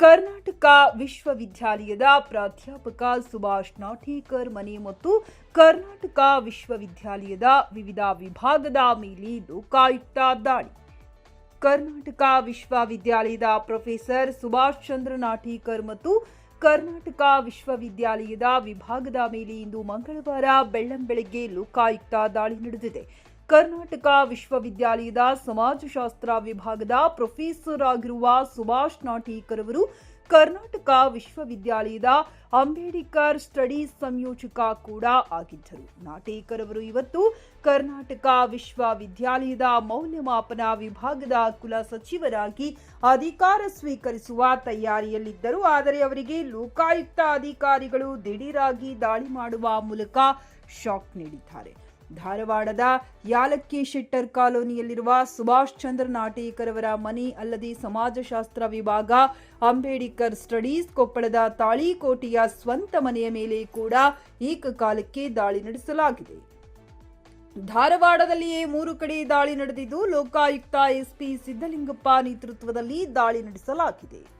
ಕರ್ನಾಟಕ ವಿಶ್ವವಿದ್ಯಾಲಯದ ಪ್ರಾಧ್ಯಾಪಕ ಸುಭಾಷ್ ನಾಠೇಕರ್ ಮನೆ ಮತ್ತು ಕರ್ನಾಟಕ ವಿಶ್ವವಿದ್ಯಾಲಯದ ವಿವಿಧ ವಿಭಾಗದ ಮೇಲೆ ಲೋಕಾಯುಕ್ತ ದಾಳಿ. ಕರ್ನಾಟಕ ವಿಶ್ವವಿದ್ಯಾಲಯದ ಪ್ರೊಫೆಸರ್ ಸುಭಾಷ್ ಚಂದ್ರ ನಾಠೇಕರ್ ಮತ್ತು ಕರ್ನಾಟಕ ವಿಶ್ವವಿದ್ಯಾಲಯದ ವಿಭಾಗದ ಮೇಲೆ ಇಂದು ಮಂಗಳವಾರ ಬೆಳ್ಳಂಬೆಳಗ್ಗೆ ಲೋಕಾಯುಕ್ತ ದಾಳಿ ನಡೆದಿದೆ. ಕರ್ನಾಟಕ ವಿಶ್ವವಿದ್ಯಾಲಯದ ಸಮಾಜಶಾಸ್ತ್ರ ವಿಭಾಗದ ಪ್ರೊಫೆಸರ್ ಆಗಿರುವ ಸುಭಾಷ್ ನಾಟೀಕರ್ ಅವರು ಕರ್ನಾಟಕ ವಿಶ್ವವಿದ್ಯಾಲಯದ ಅಂಬೇಡ್ಕರ್ ಸ್ಟಡೀಸ್ ಸಂಯೋಜಕ ಕೂಡ ಆಗಿದ್ದರು. ನಾಟೇಕರ್ ಅವರು ಇವತ್ತು ಕರ್ನಾಟಕ ವಿಶ್ವವಿದ್ಯಾಲಯದ ಮೌಲ್ಯಮಾಪನ ವಿಭಾಗದ ಕುಲ ಸಚಿವರಾಗಿ ಅಧಿಕಾರ ಸ್ವೀಕರಿಸುವ ತಯಾರಿಯಲ್ಲಿದ್ದರು. ಆದರೆ ಅವರಿಗೆ ಲೋಕಾಯುಕ್ತ ಅಧಿಕಾರಿಗಳು ದಿಢೀರಾಗಿ ದಾಳಿ ಮಾಡುವ ಮೂಲಕ ಶಾಕ್ ನೀಡಿದ್ದಾರೆ. ಧಾರವಾಡದ ಯಾಲಕ್ಕಿ ಶೆಟ್ಟರ್ ಕಾಲೋನಿಯಲ್ಲಿರುವ ಸುಭಾಷ್ ಚಂದ್ರ ಅವರ ಮನೆ ಅಲ್ಲದೆ ಸಮಾಜಶಾಸ್ತ್ರ ವಿಭಾಗ, ಅಂಬೇಡ್ಕರ್ ಸ್ಟಡೀಸ್ ಕೊಪ್ಪಳದ ತಾಳಿಕೋಟೆಯ ಸ್ವಂತ ಮನೆಯ ಮೇಲೆ ಕೂಡ ಏಕಕಾಲಕ್ಕೆ ದಾಳಿ ನಡೆಸಲಾಗಿದೆ. ಧಾರವಾಡದಲ್ಲಿಯೇ ಮೂರು ಕಡೆ ದಾಳಿ ನಡೆದಿದ್ದು, ಲೋಕಾಯುಕ್ತ ಎಸ್ಪಿ ಸಿದ್ದಲಿಂಗಪ್ಪ ನೇತೃತ್ವದಲ್ಲಿ ದಾಳಿ ನಡೆಸಲಾಗಿದೆ.